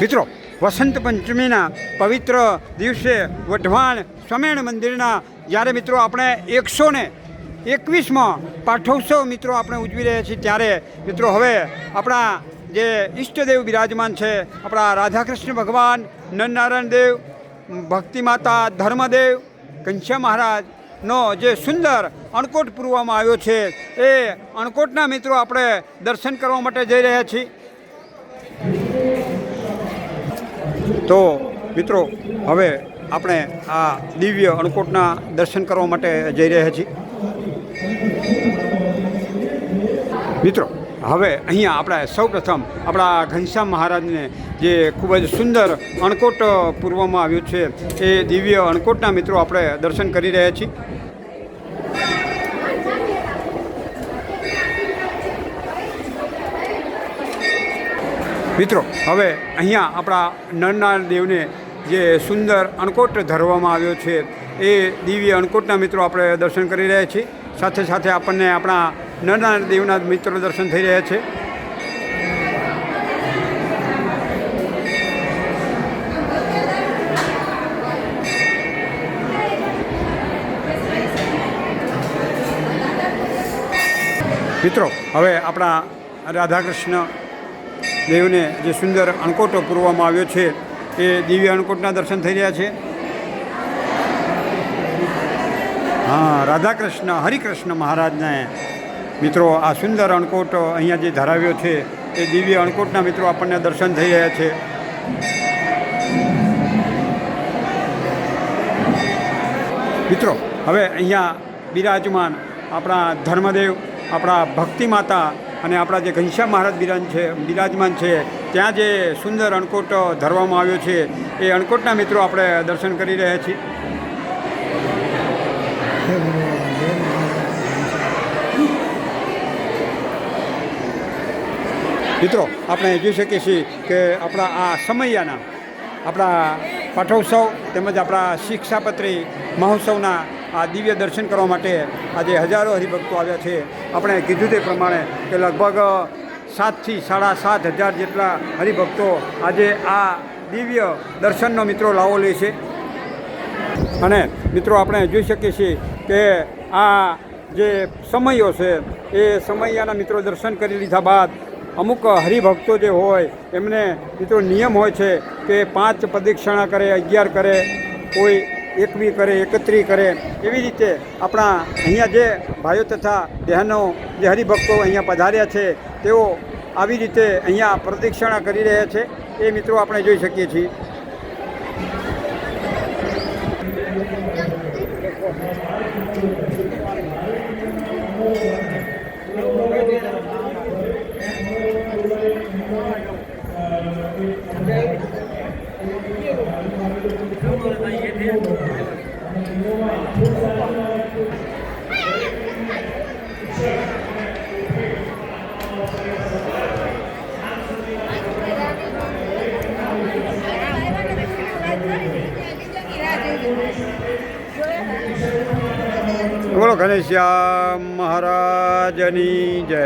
મિત્રો, વસંત પંચમીના પવિત્ર દિવસે વઢવાણ સ્વામિનારાયણ મંદિરના, જ્યારે મિત્રો આપણે એકસો ને એકવીસમાં પાઠોત્સવ મિત્રો આપણે ઉજવી રહ્યા છીએ, ત્યારે મિત્રો હવે આપણા જે ઈષ્ટદેવ બિરાજમાન છે, આપણા રાધાકૃષ્ણ ભગવાન, નરનારાયણ દેવ, ભક્તિ માતા ધર્મદેવ, ઘનશ્યામ મહારાજનો જે સુંદર અણકોટ પૂરવામાં આવ્યો છે, એ અણકોટના મિત્રો આપણે દર્શન કરવા માટે જઈ રહ્યા છીએ. તો મિત્રો, હવે આપણે આ દિવ્ય અણકોટના દર્શન કરવા માટે જઈ રહ્યા છીએ. મિત્રો, હવે અહીંયા આપણે સૌપ્રથમ આપણા ઘનશ્યામ મહારાજને જે ખૂબ જ સુંદર અણકોટ પૂર્વમાં આવ્યું છે, એ દિવ્ય અણકોટના મિત્રો આપણે દર્શન કરી રહ્યા છીએ. મિત્રો, હવે અહીંયા આપણા નરનાર દેવને જે સુંદર અણકોટ ધરવામાં આવ્યો છે, એ દિવ્ય અણકોટના મિત્રો આપણે દર્શન કરી રહ્યા છીએ. સાથે સાથે આપણને આપણા નરનાર દેવના મિત્રો દર્શન થઈ રહ્યા છે. મિત્રો, હવે આપણા રાધાકૃષ્ણ દેવને જે સુંદર અણકોટો પૂરવામાં આવ્યો છે, એ દિવ્ય અણકોટના દર્શન થઈ રહ્યા છે. હા, રાધાકૃષ્ણ, હરિકૃષ્ણ મહારાજને મિત્રો, આ સુંદર અણકોટ અહીંયા જે ધરાવ્યો છે, એ દિવ્ય અણકોટના મિત્રો આપણને દર્શન થઈ રહ્યા છે. મિત્રો, હવે અહીંયા બિરાજમાન આપણા ધર્મદેવ, આપણા ભક્તિ માતા અને આપણા જે ઘનશ્યામ મહારાજ બિરાજ છે, બિરાજમાન છે, ત્યાં જે સુંદર અણકોટ ધરવામાં આવ્યો છે, એ અણકોટના મિત્રો આપણે દર્શન કરી રહ્યા છીએ. મિત્રો, આપણે જોઈ શકીએ છીએ કે આપણા આ સમૈયાના, આપણા પાઠોત્સવ તેમજ આપણા શિક્ષાપત્રી મહોત્સવના આ દિવ્ય દર્શન કરવા માટે આજે હજારો હરિભક્તો આવ્યા છે. આપણે કીધું તે પ્રમાણે કે લગભગ સાતથી સાડા સાત હજાર જેટલા હરિભક્તો આજે આ દિવ્ય દર્શનનો મિત્રો લાવો લે છે. અને મિત્રો, આપણે જોઈ શકીએ છીએ કે આ જે સમયો છે, એ સમયાના મિત્રો દર્શન કરી લીધા બાદ અમુક હરિભક્તો જે હોય, એમને મિત્રો નિયમ હોય છે કે પાંચ પ્રદક્ષિણા કરે, અગિયાર કરે, કોઈ એકવી કરે, એકત્રી કરે, એવી રીતે આપણા અહીંયા જે ભાઈઓ તથા બહેનો, જે હરિભક્તો અહીંયા પધાર્યા છે, તેઓ આવી રીતે અહીંયા પ્રદક્ષિણા કરી રહ્યા છે. એ મિત્રો આપણે જોઈ શકીએ છીએ. બોલો ઘનશ્યામ મહારાજની જય.